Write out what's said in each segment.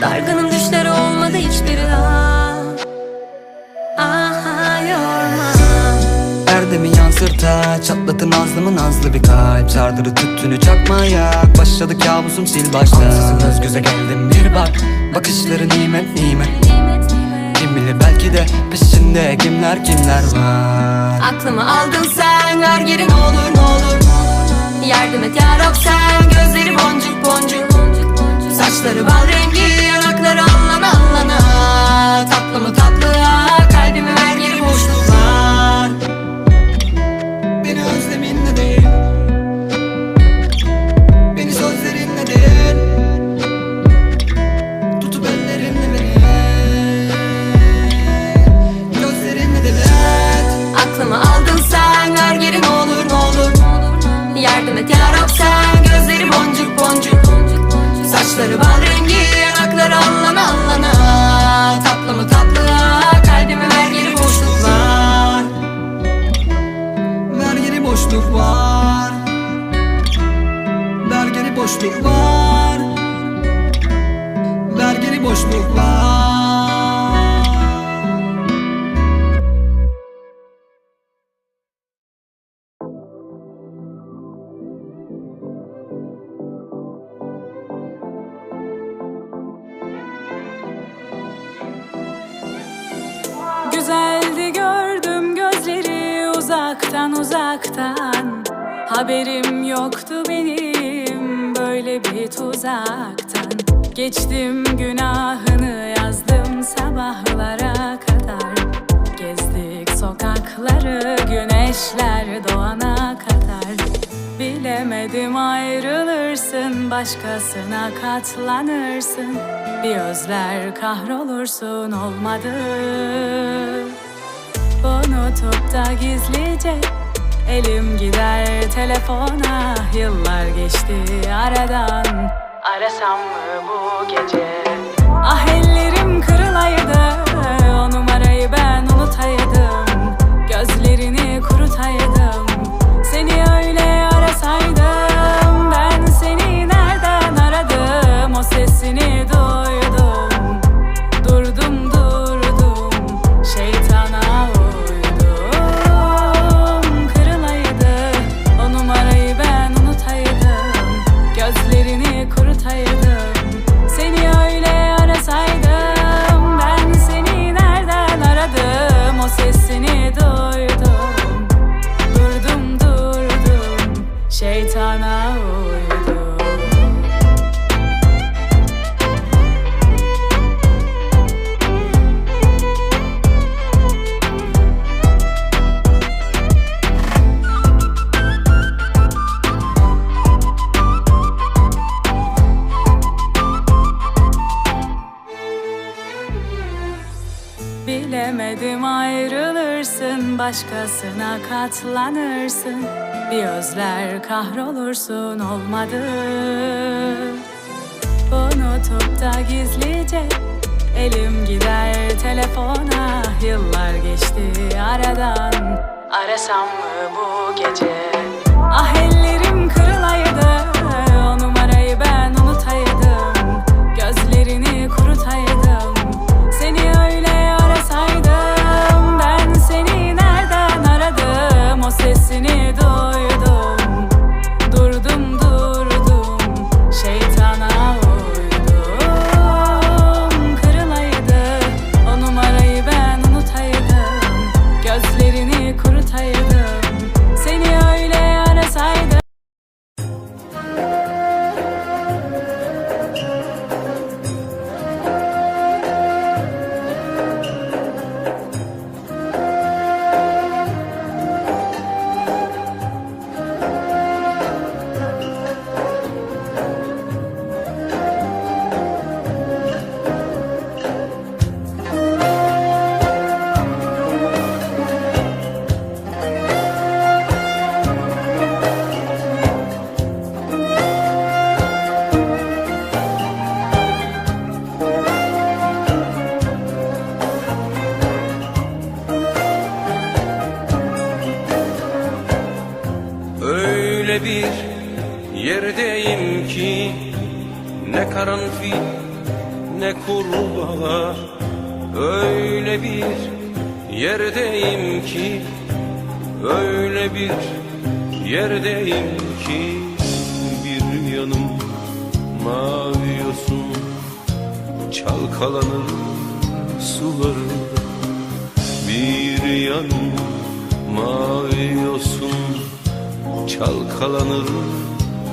Dargınım düşleri olmadı hiçbiri Aa, Aha yorma. Erdemi yansırta Çatlatın nazlımı nazlı bir kalp. Sardırı tüttünü çakmaya Başladı kabusum sil başta Ansızın göz göze geldim bir bak Bakışları nimet nimet. Nimet nimet Kim bilir belki de peşinde kimler kimler var. Aklımı aldın sen ver geri ne olur ne olur. Yardım et yarab sen gözleri boncuk boncuk. Saçları bal rengi yanakları allana uzaktan uzaktan. Haberim yoktu benim böyle bir tuzaktan. Geçtim günahını yazdım sabahlara kadar. Gezdik sokakları güneşler doğana kadar. Bilemedim ayrılırsın başkasına katlanırsın. Bir özler kahrolursun olmadı Unutup da gizlice. Elim gider telefona. Yıllar geçti aradan. Arasam mı bu gece? Ah ellerim kırılaydı kurutaydım Bilemedim ayrılırsın başkasına katlanırsın. Bir özler kahrolursun olmadı. Unutup da gizlice elim gider telefona. Yıllar geçti aradan arasam mı bu gece? Ah yerdeyim ki Ne karanfil ne kurbağa. Öyle bir yerdeyim ki Öyle bir yerdeyim ki. Bir yanım mavi yosun Çalkalanır sularında Bir yanım mavi yosun Çalkalanır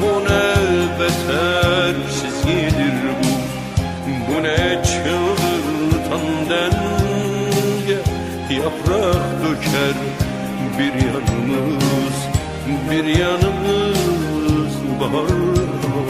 Bu ne beter çizgidir bu? Bu ne çıldırtan denge? Yaprak döker bir yanımız Bir yanımız bahar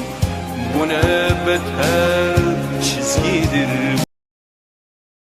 Bu ne beter çizgidir